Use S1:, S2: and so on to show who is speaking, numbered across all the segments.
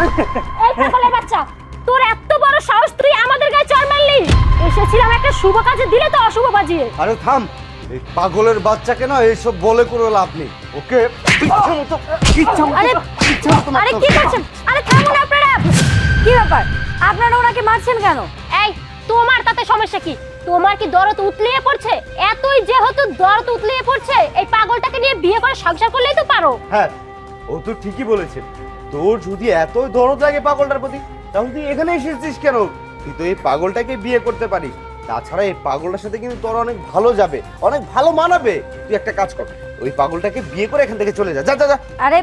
S1: এই পাগলের বাচ্চা তোর এত বড় সাহস তুই আমাদের গায়ে চড় মারলি? এসেছিলাম একটা শুভ কাজে দিলে তো অশুভ বাজিয়ে।
S2: আরে থাম এই পাগলের বাচ্চাকে না এইসব বলে কোনো লাভ নেই। ওকে ইচ্ছা মতো ইচ্ছা মতো
S1: আরে
S2: ইচ্ছা মতো
S1: আরে কি করছেন? আরে থামুন আপনারা। কি ব্যাপার? আপনারা ওনাকে মারছেন কেন? এই তোমার তাতে সমস্যা কি? তোমার কি দরদ উতলিয়ে পড়ছে? এতই যেহেতু দরদ উতলিয়ে পড়ছে এই পাগলটাকে নিয়ে বিয়ে করে সংসার করলেই তো পারো।
S2: হ্যাঁ ও তো ঠিকই বলেছে। তোর যদি এতই দরদ লাগে পাগলটার প্রতি তাহলে তুই এখানে এসেছিস কেন? তুই তো এই পাগলটাকে বিয়ে করতে পারিস। তাছাড়া এই পাগলটার সাথে কিন্তু তোর অনেক ভালো যাবে অনেক ভালো মানাবে। তুই একটা কাজ কর ওই পাগলটাকে বিয়ে করে এখান থেকে চলে যা যা যা যা।
S3: আরে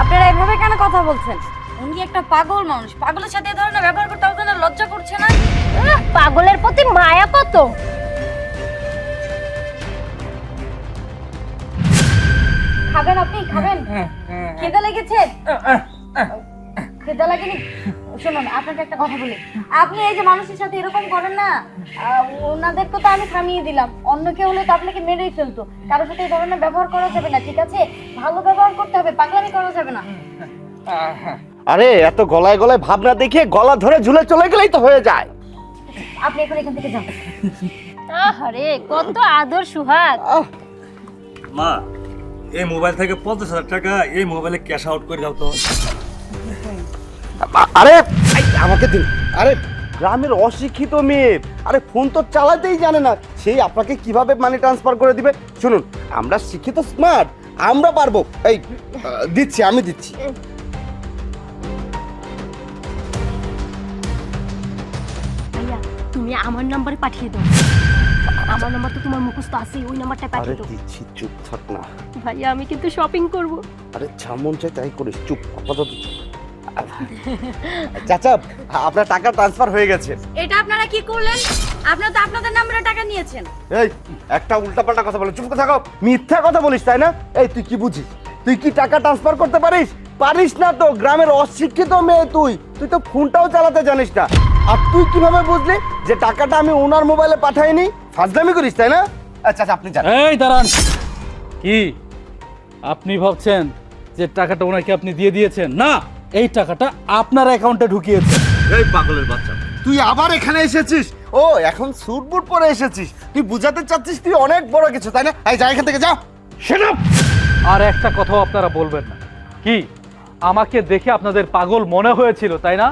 S3: আপনারা এভাবে কেন কথা বলছেন? উনি একটা পাগল মানুষ পাগলের সাথে এ ধরনের ব্যবহার করতে আপনাদের লজ্জা করছে না?
S1: পাগলের প্রতি মায়া কত?
S3: খাবেন আপনি খাবেন? খিদে লেগেছে? খিদে লাগেনি? শুনুন আপনাকে একটা কথা বলি। আপনি এই যে মানুষের সাথে এরকম করেন না ওনাদেরকে তো আমি থামিয়ে দিলাম। অন্য কেউ হলে তো আপনাকে মেরেই ফেলতো। কারোর সাথে এই ধরনের ব্যবহার করা যাবে না ঠিক আছে? ভালো ব্যবহার করতে হবে পাগলামি করা যাবে না।
S2: আরে এত গলায় গলায় ভাবনা দেখে গলা ধরে ঝুলে চলে গেলেই তো হয়ে যায়।
S3: আপনি এখন এখান থেকে যান।
S1: আরে কত আদর সুহাগ।
S4: মা এই মোবাইল থেকে পঞ্চাশ হাজার টাকা এই মোবাইলে ক্যাশ আউট করে দাও তো।
S2: আরে! আমাকে দিন। আরে গ্রামের অশিক্ষিত মেয়ে। আরে ফোন তো চালাতেই জানে না। সেই আপনাকে কীভাবে মানি ট্রান্সফার করে দিবে? শুনুন আমরা শিক্ষিত স্মার্ট আমরা পারব। এই দিচ্ছি আমি দিচ্ছি।
S1: ভাইয়া তুমি আমার নাম্বারে পাঠিয়ে দাও। আমার নাম্বার তো তোমার মুখস্থ আছেই ওই নাম্বারটা পাঠিয়ে দাও।
S2: দিচ্ছি চুপ থাক না।
S1: ভাইয়া আমি কিন্তু শপিং করব।
S2: আরে যা মন চাই তাই করিস চুপ আপাতত। চুপ। চাচা আপনার টাকা ট্রান্সফার হয়ে গেছে।
S3: এটা আপনারা কি করলেন? আপনারা তো আপনাদের নাম্বারে টাকা নিয়েছেন।
S2: এই একটা উল্টাপাল্টা কথা বলে চুপ করে থাকো। মিথ্যা কথা বলিস তাই না? এই তুই কি বুঝিস? তুই কি টাকা ট্রান্সফার করতে পারিস? পারিস না তো গ্রামের অশিক্ষিত মেয়ে তুই। তুই তো ফোনটাও চালাতে জানিস না। আর তুই কীভাবে বুঝলি যে টাকাটা আমি ওনার মোবাইলে পাঠাইনি? ফাজলামি করিস তাই না? আচ্ছা আচ্ছা আপনি জান
S5: এই দাঁড়ান। কি? আপনি ভাবছেন যে টাকাটা ওনাকে আপনি দিয়ে দিয়েছেন? না! এই টাকাটা আপনার অ্যাকাউন্টে ঢুকিয়েছেন
S2: এই পাগলের বাচ্চা। তুই আবার এখানে এসেছিস? ও এখন স্যুট বুট পরে এসেছিস। তুই বুঝাতে চাচ্ছিস তুই অনেক বড় কিছু তাই না? এই যা এখান থেকে যা
S5: Shut আর একটা কথাও আপনারা বলবেন না। কি? আমাকে দেখে আপনাদের পাগল মনে হয়েছিল তাই না?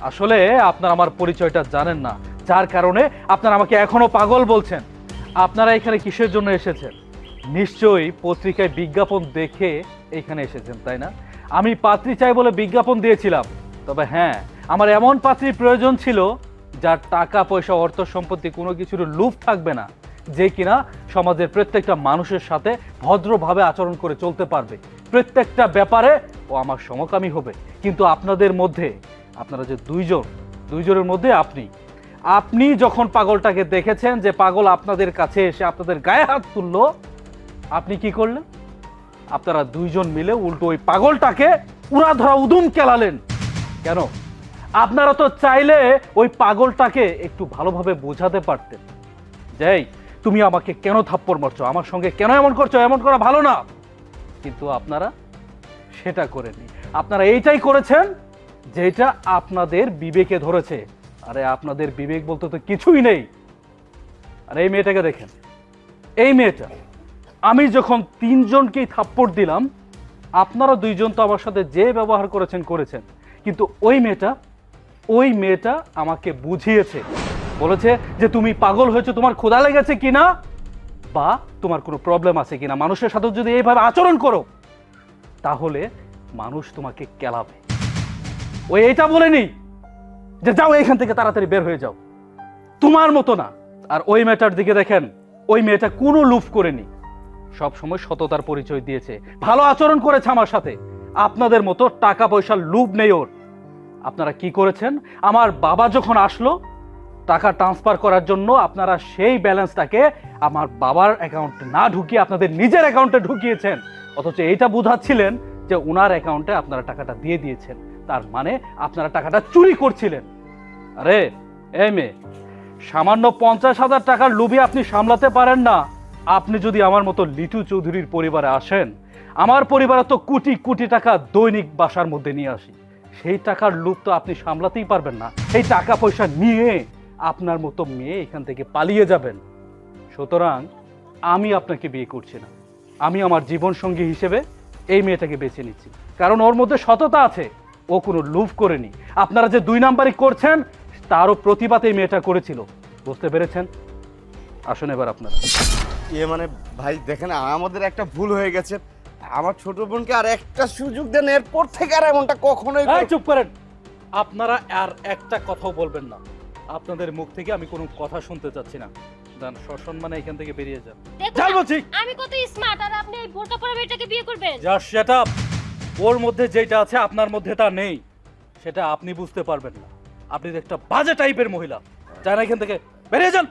S5: আসলে আপনারা আমার পরিচয়টা জানেন না। যার কারণে আপনারা আমাকে এখনও পাগল বলছেন। আপনারা এখানে কিসের জন্য এসেছেন? নিশ্চয়ই পত্রিকায় বিজ্ঞাপন দেখে এখানে এসেছেন তাই না? আমি পাত্রী চাই বলে বিজ্ঞাপন দিয়েছিলাম। তবে হ্যাঁ আমার এমন পাত্রীর প্রয়োজন ছিল যার টাকা, পয়সা, অর্থ সম্পত্তি কোনো কিছুর লুপ থাকবে না, যে কিনা সমাজের প্রত্যেকটা মানুষের সাথে ভদ্রভাবে আচরণ করে চলতে পারবে। প্রত্যেকটা ব্যাপারে ও আমার সমকামী হবে। কিন্তু আপনাদের মধ্যে, আপনারা যে দুইজন, দুইজনের মধ্যে আপনি আপনি যখন পাগলটাকে দেখেছেন যে পাগল আপনাদের কাছে এসে আপনাদের গায়ে হাত তুললো, আপনি কি করলেন? আপনারা দুইজন মিলে উল্টো ওই পাগলটাকে উড়া ধরা উদুম কেলালেন। কেন? আপনারা তো চাইলে ওই পাগলটাকে একটু ভালোভাবে বোঝাতে পারতেন। যাই, তুমি আমাকে কেন থাপ্পড় মারছো? আমার সঙ্গে কেন এমন করছ? এমন করা ভালো না। কিন্তু আপনারা সেটা করেননি। আপনারা এইটাই করেছেন যেটা আপনাদের বিবেকে ধরেছে। আরে আপনাদের বিবেক বলতে তো কিছুই নেই। আর এই মেয়েটাকে দেখেন। এই মেয়েটা আমি যখন তিনজনকেই থাপ্পড় দিলাম, আপনারা দুইজন তো আমার সাথে যে ব্যবহার করেছেন করেছেন। কিন্তু ওই মেয়েটা ওই মেয়েটা আমাকে বুঝিয়েছে। বলেছে যে তুমি পাগল হয়েছে, তোমার ক্ষুধা লেগেছে কিনা, বা তোমার কোনো প্রবলেম আছে কিনা। মানুষের সাথে যদি এইভাবে আচরণ করো, তাহলে মানুষ তোমাকে কেলাবে। ওই এটা বলেনি যে যাও এখান থেকে তাড়াতাড়ি বের হয়ে যাও। তোমার মতো না। আর ওই মেয়েটার দিকে দেখেন, ওই মেয়েটা কোনো লুফ করেনি। সব সময় সততার পরিচয় দিয়েছে। ভালো আচরণ করেছে আমার সাথে। আপনাদের মতো টাকা পয়সার লুভ নেই ওর। আপনারা কি করেছেন? আমার বাবা যখন আসলো, টাকা ট্রান্সফার করার জন্য আপনারা সেই ব্যালেন্সটাকে আমার বাবার অ্যাকাউন্টে না ঢুকিয়ে আপনাদের নিজের অ্যাকাউন্টে ঢুকিয়েছেন। অথচ এইটা বোঝাচ্ছিলেন যে ওনার অ্যাকাউন্টে আপনারা টাকাটা দিয়ে দিয়েছেন। তার মানে আপনারা টাকাটা চুরি করছিলেন। আরে এ মেয়ে, সামান্য পঞ্চাশ হাজার টাকার লুভি আপনি সামলাতে পারেন না। আপনি যদি আমার মতো লিটু চৌধুরীর পরিবারে আসেন, আমার পরিবারে তো কোটি কোটি টাকা দৈনিক বাসার মধ্যে নিয়ে আসি। সেই টাকার লোভ তো আপনি সামলাতেই পারবেন না। সেই টাকা পয়সা নিয়ে আপনার মতো মেয়ে এখান থেকে পালিয়ে যাবেন। সুতরাং আমি আপনাকে বিয়ে করছি না। আমি আমার জীবন সঙ্গী হিসেবে এই মেয়েটাকে বেছে নিচ্ছি। কারণ ওর মধ্যে সততা আছে। ও কোনো লুভ করেনি। আপনারা যে দুই নাম্বারই করছেন, তারও প্রতিবাদ এই মেয়েটা করেছিল। বুঝতে পেরেছেন? আসুন এবার আপনারা।
S2: এ মানে ভাই দেখেন আমাদের একটা ভুল হয়ে গেছে। আমার ছোট বোনকে আর একটা সুযোগ দেন এরপর থেকে আর এমনটা কখনোই
S5: এই চুপ করেন। আপনারা আর একটা কথাও বলবেন না। আপনাদের মুখ থেকে আমি কোনো কথা শুনতে চাচ্ছি না। যান সসম্মানে এখান থেকে বেরিয়ে যান। যাই বলছি।
S1: আমি কত স্মার্ট আর আপনি এই বোরকা পরা মেয়েটাকে বিয়ে করবেন?
S5: যা সেট আপ ওর মধ্যে যেটা আছে আপনার মধ্যে তা নেই। সেটা আপনি বুঝতে পারবেন না। আপনি একটা বাজে টাইপের মহিলা। যান এখান থেকে। বেরিয়ে যান।